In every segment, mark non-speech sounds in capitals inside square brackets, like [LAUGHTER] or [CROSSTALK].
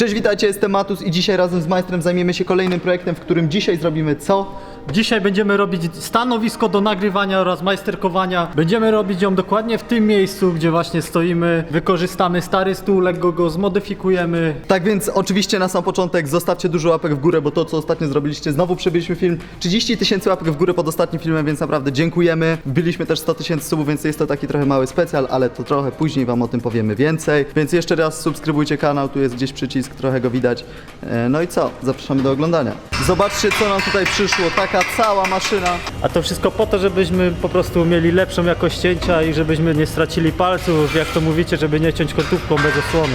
Cześć, witajcie, jestem Matus i dzisiaj razem z Majstrem zajmiemy się kolejnym projektem, w którym dzisiaj zrobimy co? Dzisiaj będziemy robić stanowisko do nagrywania oraz majsterkowania. Będziemy robić ją dokładnie w tym miejscu, gdzie właśnie stoimy. Wykorzystamy stary stół, lekko go zmodyfikujemy. Tak więc oczywiście na sam początek zostawcie dużo łapek w górę, bo to co ostatnio zrobiliście, znowu przebiliśmy film. 30 tysięcy łapek w górę pod ostatnim filmem, więc naprawdę dziękujemy. Wbiliśmy też 100 tysięcy subów, więc jest to taki trochę mały specjal, ale to trochę później wam o tym powiemy więcej. Więc jeszcze raz subskrybujcie kanał, tu jest gdzieś przycisk, trochę go widać. E, No i co? Zapraszamy do oglądania. Zobaczcie co nam tutaj przyszło, taka cała maszyna. A to wszystko po to, żebyśmy po prostu mieli lepszą jakość cięcia i żebyśmy nie stracili palców, jak to mówicie, żeby nie ciąć kotówką bez osłony.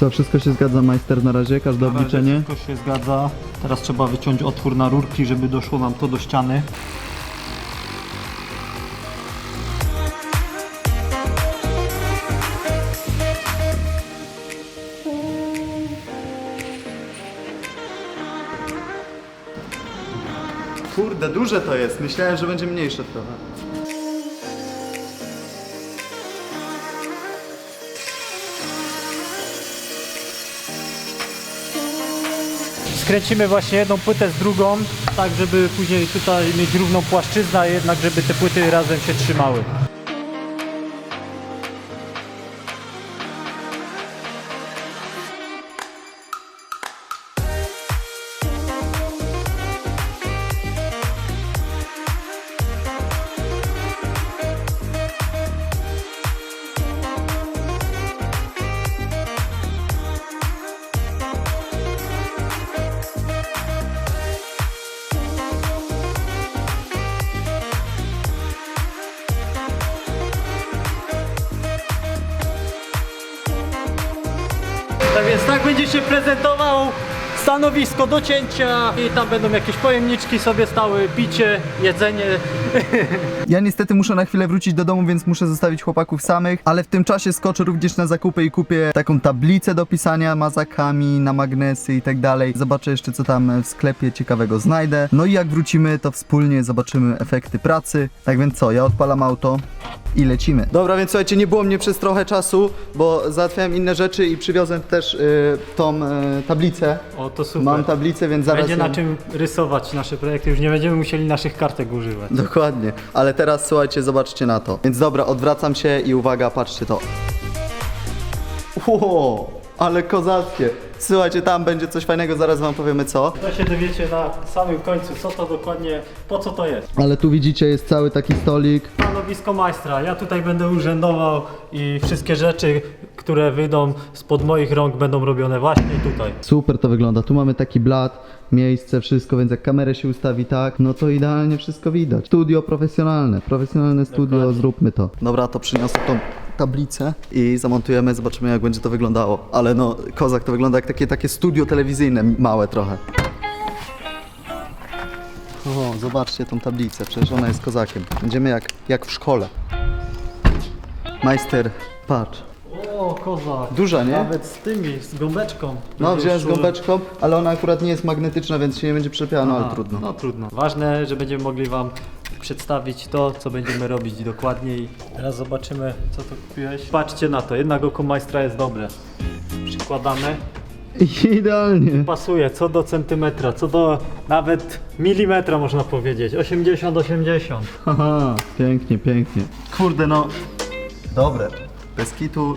Co, wszystko się zgadza, majster, na razie? Każde obliczenie? Wszystko się zgadza. Teraz trzeba wyciąć otwór na rurki, żeby doszło nam to do ściany. Kurde, duże to jest. Myślałem, że będzie mniejsze trochę. Skręcimy właśnie jedną płytę z drugą, tak żeby później tutaj mieć równą płaszczyznę, a jednak żeby te płyty razem się trzymały. Tak więc tak będzie się prezentował stanowisko do cięcia i tam będą jakieś pojemniczki sobie stały, picie, jedzenie. [LAUGHS] Ja niestety muszę na chwilę wrócić do domu, więc muszę zostawić chłopaków samych, ale w tym czasie skoczę również na zakupy i kupię taką tablicę do pisania mazakami na magnesy i tak dalej. Zobaczę jeszcze co tam w sklepie ciekawego znajdę. No i jak wrócimy, to wspólnie zobaczymy efekty pracy. Tak więc co, ja odpalam auto i lecimy. Dobra, więc słuchajcie, nie było mnie przez trochę czasu, bo załatwiałem inne rzeczy i przywiozłem też y, tą y, tablicę. O, to super. Mam tablicę, więc zaraz Będzie ją- na czym rysować nasze projekty, już nie będziemy musieli naszych kartek używać. Dokładnie, ale teraz słuchajcie, zobaczcie na to. Więc dobra, odwracam się i uwaga, patrzcie to. Ło, ale kozackie. Słuchajcie, tam będzie coś fajnego, zaraz wam powiemy co. To się dowiecie na samym końcu, co to dokładnie, po co to jest. Ale tu widzicie, jest cały taki stolik. Stanowisko majstra. Ja tutaj będę urzędował i wszystkie rzeczy, które wyjdą spod moich rąk będą robione właśnie tutaj. Super to wygląda. Tu mamy taki blat, miejsce, wszystko, więc jak kamerę się ustawi tak, no to idealnie wszystko widać. Studio profesjonalne, profesjonalne studio, Dokładnie. zróbmy to. Dobra, to przyniosę tą tablicę i zamontujemy, zobaczymy jak będzie to wyglądało. Ale no, kozak to wygląda jak takie, takie studio telewizyjne, małe trochę. O, zobaczcie tą tablicę, przecież ona jest kozakiem. Będziemy jak, jak w szkole. Majster, patrz. O, koza. Duża, nie? Nawet z tymi, z gąbeczką. No, wziąłem z gąbeczką, ale ona akurat nie jest magnetyczna, więc się nie będzie przyczepiała, no ale trudno. No trudno. Ważne, że będziemy mogli Wam przedstawić to, co będziemy robić dokładniej. Teraz zobaczymy, co tu kupiłeś. Patrzcie na to, jednak oko majstra jest dobre. Przykładamy. [LAUGHS] Idealnie. Pasuje co do centymetra, co do nawet milimetra można powiedzieć. 80-80. Haha, pięknie, pięknie. Kurde, no. Dobre. Bez kitu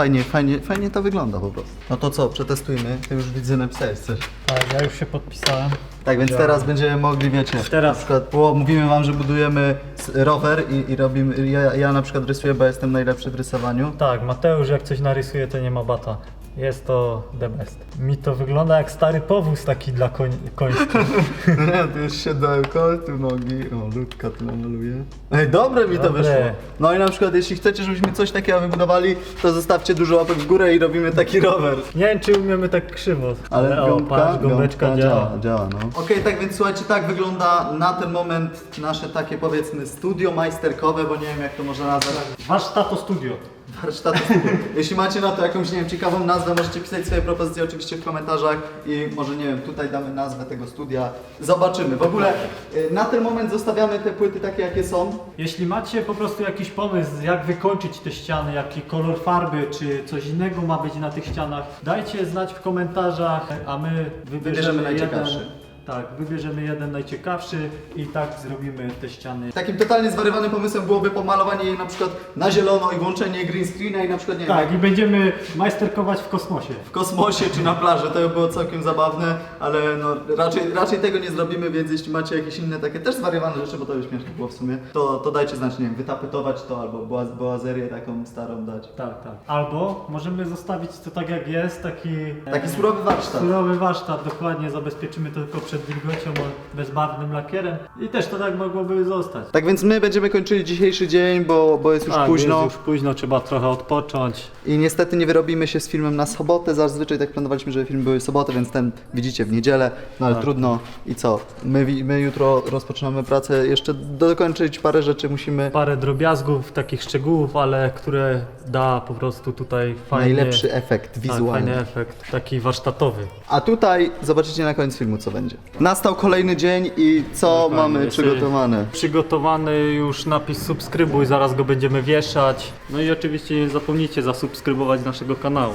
fajnie, fajnie, fajnie to wygląda po prostu. No to co, przetestujmy. Ty już widzę napisałeś coś. Tak, ja już się podpisałem. Tak, więc teraz będziemy mogli, wiecie, Teraz. na przykład bo mówimy wam, że budujemy s- rower i, i robimy, ja, ja na przykład rysuję, bo jestem najlepszy w rysowaniu. Tak, Mateusz jak coś narysuje, to nie ma bata. Jest to the best. Mi to wygląda jak stary powóz taki dla koń, koński. [LAUGHS] Nie, tu jest siodełko, tu nogi, o, ludka tu namaluję. Ej, dobre mi to Dobre. wyszło. No i na przykład, jeśli chcecie, żebyśmy coś takiego wybudowali, to zostawcie dużo łapek w górę i robimy taki rower. Nie wiem czy umiemy tak krzywo. Ale o, gąbka, patrz, gąbeczka gąbka działa. działa, no. Okej, tak więc słuchajcie, tak wygląda na ten moment nasze takie powiedzmy studio majsterkowe, bo nie wiem jak to można nazwać. Warsztato studio. Warsztatu studia. Jeśli macie na to jakąś, nie wiem, ciekawą nazwę, możecie pisać swoje propozycje oczywiście w komentarzach i może, nie wiem, tutaj damy nazwę tego studia. Zobaczymy. W ogóle y, na ten moment zostawiamy te płyty takie, jakie są. Jeśli macie po prostu jakiś pomysł, jak wykończyć te ściany, jaki kolor farby, czy coś innego ma być na tych ścianach, dajcie znać w komentarzach, a my wybierzemy, Wybierzemy najciekawszy. Tak, wybierzemy jeden najciekawszy i tak zrobimy te ściany. Takim totalnie zwariowanym pomysłem byłoby pomalowanie jej na przykład na zielono i włączenie green screena i na przykład, nie wiem, Tak, i będziemy majsterkować w kosmosie. w kosmosie czy na plaży, to by było całkiem zabawne, ale no raczej, raczej tego nie zrobimy, więc jeśli macie jakieś inne takie też zwariowane rzeczy, bo to by śmieszne było w sumie, to, to dajcie znać, nie wiem, wytapetować to albo boaz- boazerię taką starą dać. Tak, tak. Albo możemy zostawić to tak jak jest, taki... Taki surowy warsztat. Surowy warsztat, dokładnie, zabezpieczymy to tylko przed wilgocią, o bezbarwnym lakierem i też to tak mogłoby zostać. Tak więc my będziemy kończyli dzisiejszy dzień, bo, bo jest już Tak, późno Jest już późno, trzeba trochę odpocząć. i niestety nie wyrobimy się z filmem na sobotę, zazwyczaj tak planowaliśmy, żeby filmy były w sobotę, więc ten widzicie w niedzielę, no ale Tak. trudno i co, my, wi- my jutro rozpoczynamy pracę, jeszcze dokończyć parę rzeczy musimy, Parę drobiazgów, takich szczegółów, ale które da po prostu tutaj fajny, najlepszy efekt tak, wizualny. fajny efekt, taki warsztatowy. A tutaj zobaczycie na koniec filmu co będzie. Nastał kolejny dzień i co Dokładnie, mamy jest, przygotowane. Przygotowany już napis subskrybuj, zaraz go będziemy wieszać. No i oczywiście nie zapomnijcie zasubskrybować naszego kanału.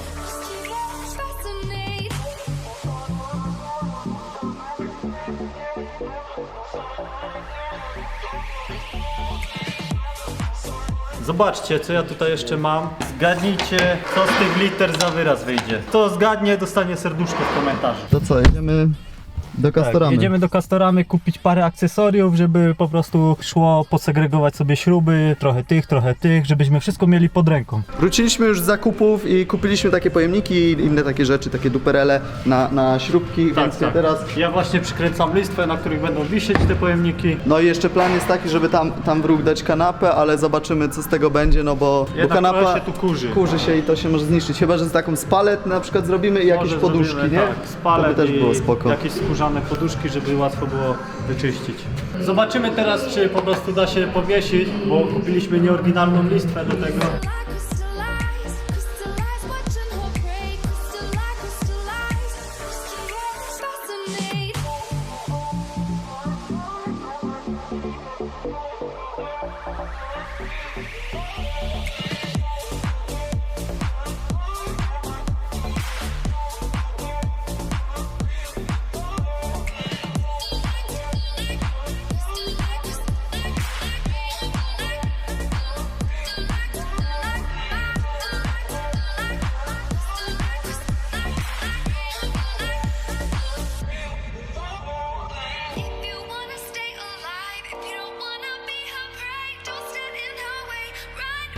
Zobaczcie, co ja tutaj jeszcze mam. Zgadnijcie, co z tych liter za wyraz wyjdzie. Kto zgadnie, dostanie serduszko w komentarzu. To co, jedziemy do Castoramy. Tak, jedziemy do Castoramy kupić parę akcesoriów, żeby po prostu szło posegregować sobie śruby, trochę tych, trochę tych, żebyśmy wszystko mieli pod ręką. Wróciliśmy już z zakupów i kupiliśmy takie pojemniki i inne takie rzeczy, takie duperele na, na śrubki, więc ja teraz... Ja właśnie przykręcam listwę, na których będą wisieć te pojemniki. No i jeszcze plan jest taki, żeby tam, tam w róg dać kanapę, ale zobaczymy co z tego będzie, no bo, bo Jednak kanapa się tu kurzy. kurzy się i to się może zniszczyć. Chyba, że z taką z palet na przykład zrobimy i jakieś Może poduszki, zrobimy, nie? Tak, spalet to by też było spoko. jakieś skórzane poduszki, żeby łatwo było wyczyścić. Zobaczymy teraz, czy po prostu da się powiesić, bo kupiliśmy nieoryginalną listwę do tego.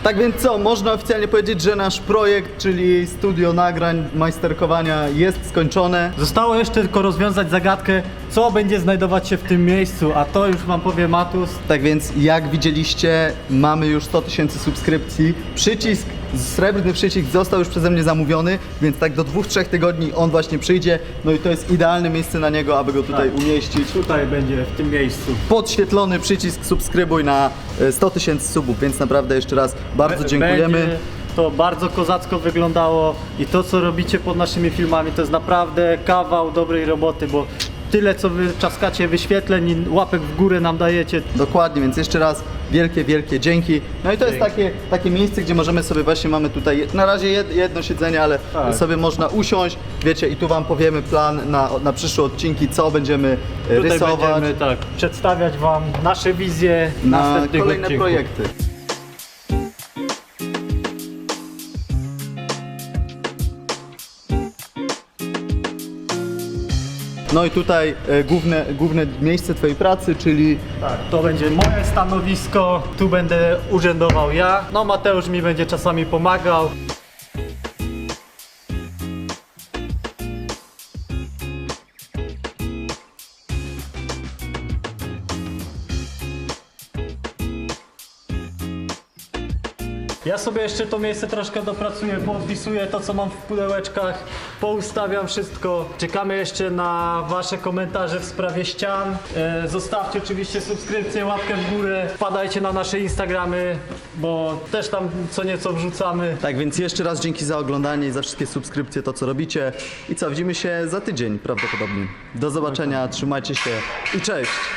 Tak więc co, można oficjalnie powiedzieć, że nasz projekt, czyli studio nagrań, majsterkowania jest skończone. Zostało jeszcze tylko rozwiązać zagadkę, co będzie znajdować się w tym miejscu, a to już wam powie Matus. Tak więc jak widzieliście, mamy już 100 tysięcy subskrypcji. Przycisk, srebrny przycisk został już przeze mnie zamówiony, więc tak do dwóch, trzech tygodni on właśnie przyjdzie. No i to jest idealne miejsce na niego, aby go tutaj Tak. umieścić. Tutaj będzie, w tym miejscu. Podświetlony przycisk subskrybuj na e, 100 tysięcy subów, więc naprawdę jeszcze raz bardzo Be- dziękujemy. Będzie to bardzo kozacko wyglądało i to co robicie pod naszymi filmami to jest naprawdę kawał dobrej roboty, bo tyle co wy czaskacie wyświetleń i łapek w górę nam dajecie. Dokładnie, więc jeszcze raz wielkie, wielkie dzięki. No i to jest takie, takie miejsce, gdzie możemy sobie właśnie, mamy tutaj na razie jed- jedno siedzenie, ale Tak. sobie można usiąść, wiecie, i tu wam powiemy plan na, na przyszłe odcinki, co będziemy e, Tutaj rysować będziemy tak przedstawiać wam nasze wizje na następnych kolejne odcinków. projekty. No i tutaj e, główne, główne miejsce Twojej pracy, czyli Tak, to będzie moje stanowisko, tu będę urzędował ja. No Mateusz mi będzie czasami pomagał. Ja sobie jeszcze to miejsce troszkę dopracuję, poodpisuję to co mam w pudełeczkach poustawiam wszystko. Czekamy jeszcze na wasze komentarze w sprawie ścian. E, zostawcie oczywiście subskrypcję, łapkę w górę. Wpadajcie na nasze Instagramy, bo też tam co nieco wrzucamy. Tak więc jeszcze raz dzięki za oglądanie i za wszystkie subskrypcje, to co robicie. I co, widzimy się za tydzień prawdopodobnie. Do zobaczenia, trzymajcie się i cześć!